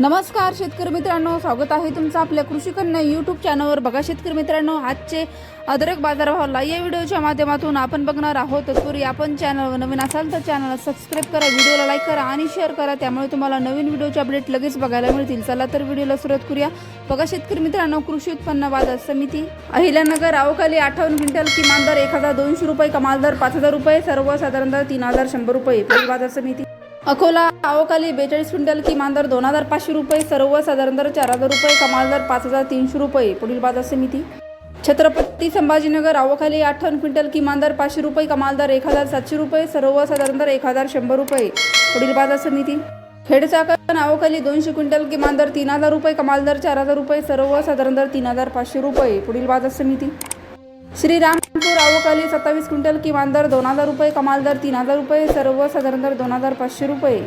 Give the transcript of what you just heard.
नमस्कार शेतकरी मित्रांनो. स्वागत आहे तुमचं आपल्या कृषी कन्या यूट्यूब चॅनलवर बघा शेतकरी मित्रांनो आजचे अदरक बाजारभावाला या व्हिडिओच्या माध्यमातून आपण बघणार आहोत. तत्पूर्वी आपण चॅनलवर नवीन असाल तर चॅनलला सबस्क्राईब करा व्हिडिओला लाईक करा आणि शेअर करा. त्यामुळे तुम्हाला नवीन व्हिडिओचे अपडेट लगेच बघायला मिळतील. चला तर व्हिडिओला सुरुवात करूया. बघा शेतकरी मित्रांनो कृषी उत्पन्न बाजार समिती अहिल्यानगर अवकाली अठ्ठावन्न क्विंटल किमान दर एक हजार दोनशे रुपये कमाल दर पाच हजार रुपये सर्वसाधारण दर तीन हजार शंभर रुपये. बाजार समिती अकोला आवकाली बेचाळीस क्विंटल किमान दर दोन हजार पाचशे रुपये सर्वसाधारण दर चार हजार रुपये कमाल दर पाच हजार तीनशे रुपये पुढील बाजार समिती. छत्रपती संभाजीनगर अवकाली अठ्ठावन्न क्विंटल किमान दर पाचशे रुपये कमाल दर एक हजार सातशे रुपये सर्वसाधारण दर एक हजार शंभर रुपये पुढील बाजार समिती. खेडचाकण अवकाली दोनशे क्विंटल किमान दर तीन हजार रुपये कमाल दर चार हजार रुपये सर्वसाधारण दर तीन हजार पाचशे रुपये पुढील बाजार समिती. श्रीराम पूर अवकाली सत्तावीस क्विंटल किमान दर दोन हजार रुपये कमाल दर तीन हजार रुपये सर्वसाधारण दर दोन हजार पाचशे रुपये.